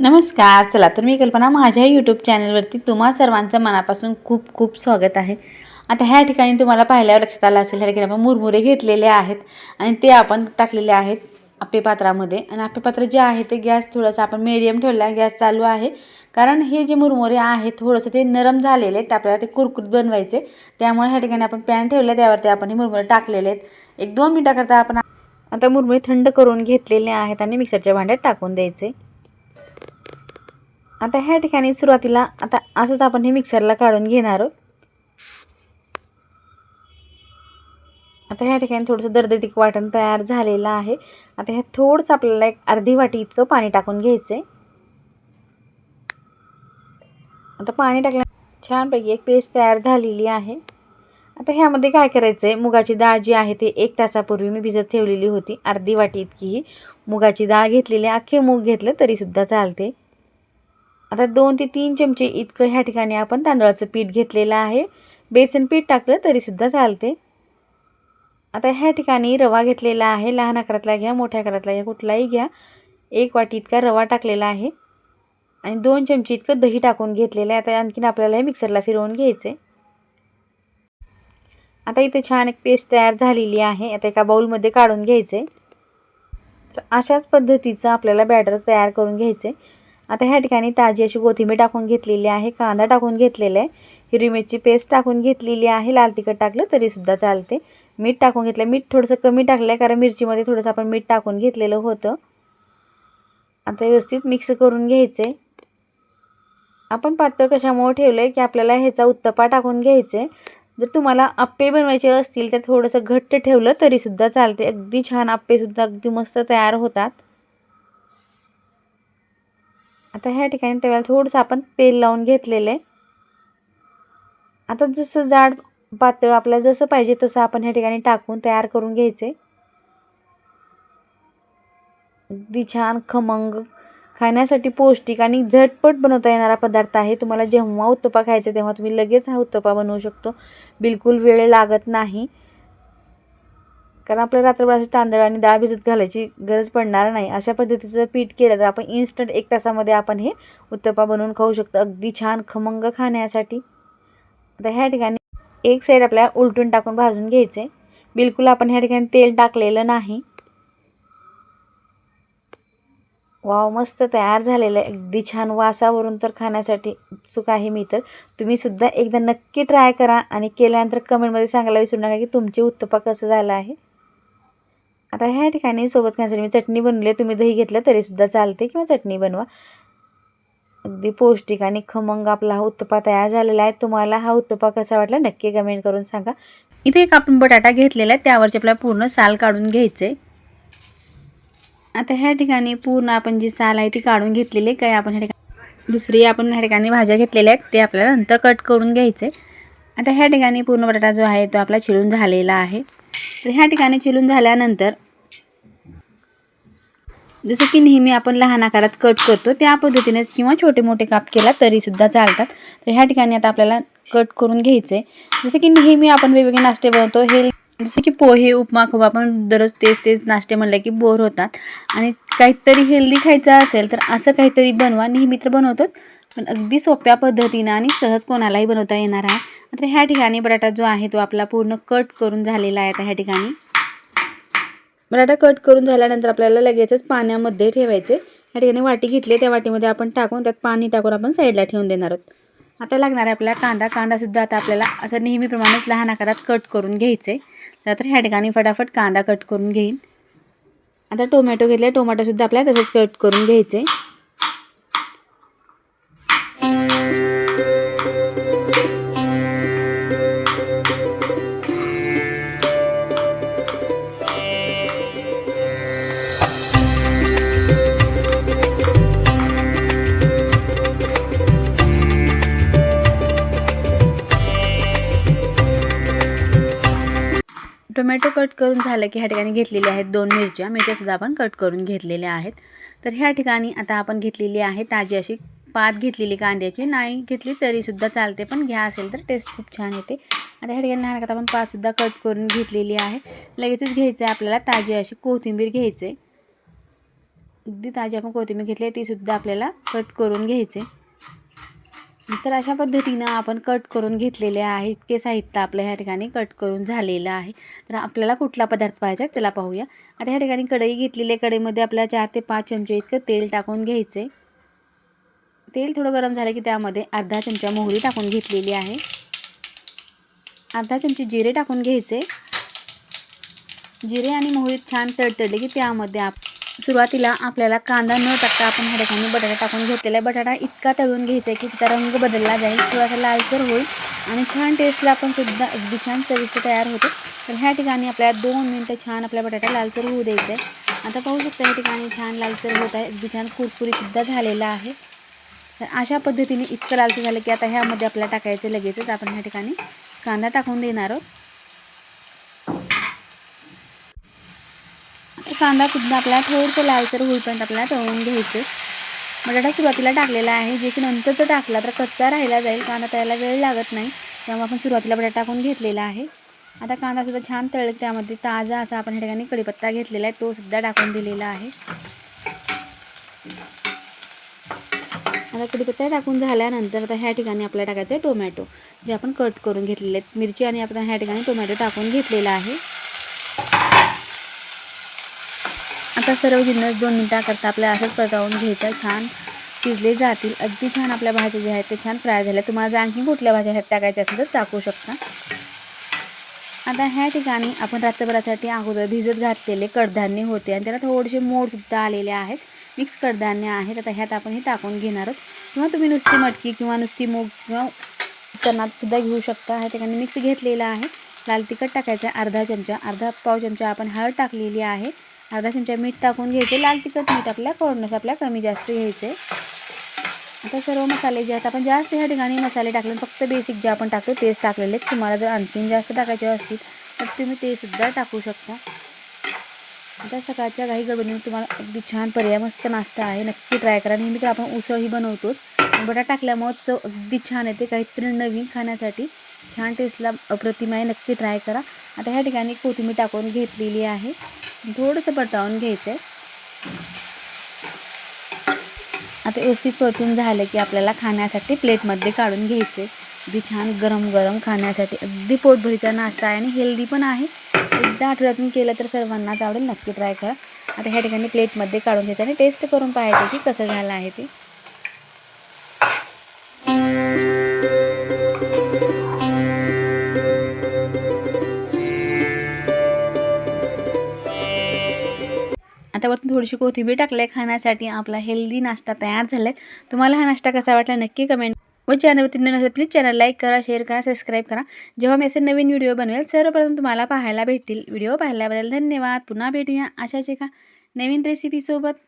नमस्कार चला तर मी कल्पना माझ्या यूट्यूब चॅनलवरती तुम्हा सर्वांचं मनापासून खूप खूप स्वागत आहे. आता ह्या ठिकाणी तुम्हाला पाहिल्यावर लक्षात आलं असेल ह्या ठिकाणी आपण मुरमुरे घेतलेले आहेत आणि ते आपण टाकलेले आहेत आप्पे पात्रामध्ये. आणि आप्पे पात्र जे आहे ते गॅस थोडंसं आपण मीडियम ठेवला आहे गॅस चालू आहे. कारण हे जे मुरमुरे आहेत थोडंसं ते नरम झालेले आहेत आपल्याला ते कुरकुरीत बनवायचे. त्यामुळे ह्या ठिकाणी आपण पॅन ठेवले त्यावरती आपण हे मुरमुरे टाकलेले आहेत. एक दोन मिनटाकरता आपण आता मुरमुरे थंड करून घेतलेले आहेत आणि मिक्सरच्या भांड्यात टाकून द्यायचे. आता ह्या ठिकाणी सुरुवातीला आता असंच आपण हे मिक्सरला काढून घेणार आहोत. आता ह्या ठिकाणी थोडंसं दर्दतिक वाटण तयार झालेलं आहे. आता ह्या थोडंसं आपल्याला एक अर्धी वाटी इतकं पाणी टाकून घ्यायचं आहे आता पाणी टाकल्या छानपैकी एक पेस्ट तयार झालेली आहे. आता ह्यामध्ये काय करायचं आहे मुगाची डाळ जी आहे ती एक तासापूर्वी मी भिजत ठेवलेली होती. अर्धी वाटी इतकी ही. मुगाची डाळ घेतलेली अख्खे मूग घेतलं तरीसुद्धा चालते आता दोन ते तीन चमचे इतकं ह्या ठिकाणी आपण तांदळाचं पीठ घेतलेलं आहे. बेसन पीठ टाकलं तरीसुद्धा चालते. आता ह्या ठिकाणी रवा घेतलेला आहे. लहान आकारातला घ्या मोठ्या आकारातला घ्या कुठलाही घ्या. एक वाटी इतका रवा टाकलेला आहे. आणि दोन चमचे इतकं दही टाकून घेतलेलं आहे. आता आणखीन आपल्याला हे मिक्सरला फिरवून घ्यायचं आहे आता इथे छान एक पेस्ट तयार झालेली आहे. आता एका बाऊलमध्ये काढून घ्यायचं आहे तर अशाच पद्धतीचं आपल्याला बॅटर तयार करून घ्यायचं आहे आता ह्या ठिकाणी ताजी अशी कोथिंबीर टाकून घेतलेली आहे कांदा टाकून घेतलेला आहे हिरवी मिरची पेस्ट टाकून घेतलेली आहे लाल तिखट टाकलं तरीसुद्धा चालते. मीठ टाकून घेतलं मीठ थोडंसं कमी टाकलं आहे कारण मिरचीमध्ये थोडंसं आपण मीठ टाकून घेतलेलं होतं. आता व्यवस्थित मिक्स करून घ्यायचं आहे आपण पातळ कशामुळे ठेवलं आहे की आपल्याला ह्याचा उत्तपा टाकून घ्यायचं आहे जर तुम्हाला आप्पे बनवायचे असतील तर थोडंसं घट्ट ठेवलं तरीसुद्धा चालते. अगदी छान आप्पेसुद्धा अगदी मस्त तयार होतात. आता ह्या ठिकाणी त्यावेळेला थोडंसं आपण तेल लावून घेतलेलं आहे. आता जसं जाड पातळ आपल्याला जसं पाहिजे तसं आपण ह्या ठिकाणी टाकून तयार करून घ्यायचे अगदी छान खमंग खाण्यासाठी पौष्टिक आणि झटपट बनवता येणारा पदार्थ आहे. तुम्हाला जेव्हा उत्तपा खायचा तेव्हा तुम्ही लगेच हा उत्तपा बनवू शकतो. बिलकुल वेळ लागत नाही. कारण आपल्याला रात्रभर असे तांदळ आणि डाळ भिजत घालायची गरज पडणार नाही. अशा पद्धतीचं पीठ केलं तर आपण इन्स्टंट एक तासामध्ये आपण हे उत्तपा बनवून खाऊ शकतो. अगदी छान खमंग खाण्यासाठी. आता ह्या ठिकाणी एक साईड आपल्याला उलटून टाकून भाजून घ्यायचे बिलकुल आपण ह्या ठिकाणी तेल टाकलेलं नाही. वाव मस्त तयार झालेलं आहे. अगदी छान वासावरून तर खाण्यासाठी उत्सुक आहे मी तर. तुम्हीसुद्धा एकदा नक्की ट्राय करा आणि केल्यानंतर कमेंटमध्ये सांगायला विसरू नका की तुमचे उत्तपा कसं झालं आहे. आता ह्या ठिकाणी सोबत खाण्यासाठी मी चटणी बनवली तुम्ही दही घेतलं तरीसुद्धा चालते किंवा चटणी बनवा. अगदी पौष्टिक आणि खमंग आपला हा उत्तपा तयार झालेला आहे. तुम्हाला हा उत्तपा कसा वाटला नक्की कमेंट करून सांगा. इथे एक आपण बटाटा घेतलेला आहे. त्यावरचे आपल्याला पूर्ण साल काढून घ्यायचे. आता ह्या ठिकाणी पूर्ण आपण जी साल आहे ती काढून घेतलेली काय आपण ह्या ठिकाणी दुसरी आपण ह्या ठिकाणी भाज्या घेतलेल्या आहेत. ते आपल्याला नंतर कट करून घ्यायचे. आता ह्या ठिकाणी पूर्ण बटाटा जो आहे तो आपला चिळून झालेला आहे. ह्या ठिकाणी चिलून झाल्यानंतर जसं की नेहमी आपण लहान आकारात कट करतो त्या पद्धतीनेच किंवा छोटे मोठे काप केला तरीसुद्धा चालतात. तर ह्या ठिकाणी आता आपल्याला कट करून घ्यायचं आहे जसं की नेहमी आपण वेगवेगळे नाश्ते बनवतो हे जसं की पोहे उपमा खवा आपण दररोज तेच तेच नाश्ते म्हणलं की बोर होतात. आणि काहीतरी हेल्दी खायचं असेल तर असं काहीतरी बनवा. नेहमी तर बनवतोच पण अगदी सोप्या पद्धतीनं आणि सहज कोणालाही बनवता येणार आहे. आता ह्या ठिकाणी बटाटा जो आहे तो आपला पूर्ण कट करून झालेला आहे आता ह्या ठिकाणी. बटाटा कट करून झाल्यानंतर आपल्याला लगेचच पाण्यामध्ये ठेवायचे. ह्या ठिकाणी वाटी घेतली त्या वाटीमध्ये आपण टाकून त्यात पाणी टाकून आपण साईडला ठेवून देणार आहोत. आता लागणार आहे आपल्याला कांदा. कांदासुद्धा आता आपल्याला असं नेहमीप्रमाणेच लहान आकारात कट करून घ्यायचे. तर ह्या ठिकाणी फटाफट कांदा कट करून घेईन. आता टोमॅटो घेतले. टोमॅटोसुद्धा आपल्याला तसंच कट करून घ्यायचे. टोमॅटो कट करून झालं की ह्या ठिकाणी घेतलेल्या आहेत दोन मिरच्या. मिरच्यासुद्धा आपण कट करून घेतलेल्या आहेत. तर ह्या ठिकाणी आता आपण घेतलेली आहे ताजी अशी पात घेतलेली कांद्याची. नाही घेतली तरीसुद्धा चालते पण घ्या असेल तर टेस्ट खूप छान येते. आता ह्या ठिकाणी लहान आपण पातसुद्धा कट करून घेतलेली आहे. लगेचच घ्यायचं आहे आपल्याला ताजी अशी कोथिंबीर घ्यायचं आहे अगदी ताजी आपण कोथिंबीर घेतली आहे तीसुद्धा आपल्याला कट करून घ्यायचे तर अशा पद्धतीनं आपण कट करून घेतलेले आहे. इतके साहित्य आपलं ह्या ठिकाणी कट करून झालेलं आहे. तर आपल्याला कुठला पदार्थ पाहिजे त्याला पाहूया. आता ह्या ठिकाणी कढई घेतलेली आहे. कढईमध्ये आपल्याला चार ते पाच चमचे इतकं तेल टाकून घ्यायचे तेल थोडं गरम झालं की त्यामध्ये अर्धा चमचा मोहरी टाकून घेतलेली आहे. अर्धा चमचे जिरे टाकून घ्यायचे. जिरे आणि मोहरी छान तडतडले की त्यामध्ये आप सुरुवातीला आपल्याला कांदा न टाकता आपण ह्या ठिकाणी बटाटा टाकून घेतलेला आहे. बटाटा इतका तळून घ्यायचा आहे की त्याचा रंग बदलला जाईल किंवा असा लालसर होईल आणि छान टेस्टला आपण सुद्धा अगदी छान चविष्ट तयार होते. तर ह्या ठिकाणी आपल्याला दोन मिनटं छान आपल्या बटाटा लालसर होऊ द्यायचं आहे. आता पाहू शकता या ठिकाणी छान लालसर होत आहे. अगदी छान कुरकुरीसुद्धा झालेला आहे. तर अशा पद्धतीने इतकं लालसर झालं की आता ह्यामध्ये आपल्याला टाकायचं लगेचच. आपण ह्या ठिकाणी कांदा टाकून देणार आहोत. कांदा सुद्धा आपल्याला थोडंसं लालसर होईपर्यंत आपल्याला तळून घ्यायचं. बटाटा सुरुवातीला टाकलेला आहे. जे की नंतर तो टाकला तर कच्चा राहिला जाईल. कांदा तळायला वेळ लागत नाही. त्यामुळे आपण सुरुवातीला बटाटा टाकून घेतलेला आहे. आता कांदासुद्धा छान तळले. त्यामध्ये ताजा असा आपण ह्या ठिकाणी कढीपत्ता घेतलेला आहे. तो सुद्धा टाकून दिलेला आहे. आता कढीपत्ता टाकून झाल्यानंतर आता ह्या ठिकाणी आपल्याला टाकायचं आहे टोमॅटो. जे आपण कट करून घेतलेले आहेत. मिरची आणि आपण ह्या ठिकाणी टोमॅटो टाकून घेतलेला आहे. आता सर्व जिन्नस दोन मिनटाकरता आपल्याला असंच परतावून घ्यायचं. छान शिजले जातील. अगदी छान आपल्या भाज्या ज्या आहेत ते छान फ्राय झाल्या. तुम्हाला जर आणखी कुठल्या भाज्या ह्यात टाकायच्या असेल तर टाकू शकता. आता ह्या ठिकाणी आपण रात्रभरासाठी अगोदर भिजत घातलेले कडधान्य होते आणि त्याला थोडेसे मोडसुद्धा आलेले आहेत. मिक्स कडधान्य आहेत. आता ह्यात आपण हे टाकून घेणार आहोत. किंवा तुम्ही नुसती मटकी किंवा नुसती मूग किंवा चणातसुद्धा घेऊ शकता. ह्या ठिकाणी मिक्स घेतलेला आहे. लाल तिखट टाकायचं आहे. अर्धा चमचा अर्धा पाव चमचा आपण हळद टाकलेली आहे. अर्धा चमचा मीठ टाकून घ्यायचे. लाल तिखट मीठ आपल्या कोरडण्यास आपल्या कमी जास्त घ्यायचे. आता सर्व मसाले जे आहेत आपण जास्त ह्या ठिकाणी मसाले टाकले फक्त बेसिक जे आपण टाकतो तेच टाकलेले तुम्हाला जर आणखीन जास्त टाकायचे असतील तर तुम्ही ते सुद्धा टाकू शकता. आता सकाळच्या काही गडबडीने तुम्हाला अगदी छान पर्याय मस्त नाश्ता आहे. नक्की ट्राय करा. नेहमी तर आपण उसळही बनवतोच. बटा टाकल्यामुळं चव अगदी छान येते. काहीतरी नवीन खाण्यासाठी छान टेस्टला अप्रतिम आहे. नक्की ट्राय करा. आता ह्या ठिकाणी कोथिंबीर टाकून घेतलेली आहे. थोडंसं परतावून घ्यायचं आहे आता व्यवस्थित परतून झालं की आपल्याला खाण्यासाठी प्लेटमध्ये काढून घ्यायचे अगदी छान गरम गरम खाण्यासाठी. अगदी पोटभरीचा नाश्ता आहे आणि हेल्दी पण आहे. एकदा आठवड्यातून केलं तर सर्वांनाच आवडेल. नक्की ट्राय करा. आता ह्या ठिकाणी प्लेटमध्ये काढून घ्यायचं आणि टेस्ट करून पाहायचं की कसं झालं आहे ते. आता वरतून थोडीशी कोथिंबीर टाकली आहे खाण्यासाठी. आपला हेल्दी नाश्ता तयार झाला आहे तुम्हाला हा नाश्ता कसा वाटला नक्की कमेंट व चॅनलवरती नवीन असेल प्लीज चॅनल लाईक करा शेअर करा सबस्क्राईब करा. जेव्हा मी असे नवीन व्हिडिओ बनवेल सर्वप्रथम तुम्हाला पाहायला भेटतील. व्हिडिओ पाहिल्याबद्दल धन्यवाद. पुन्हा भेटूया. अशाच एका नवीन रेसिपीसोबत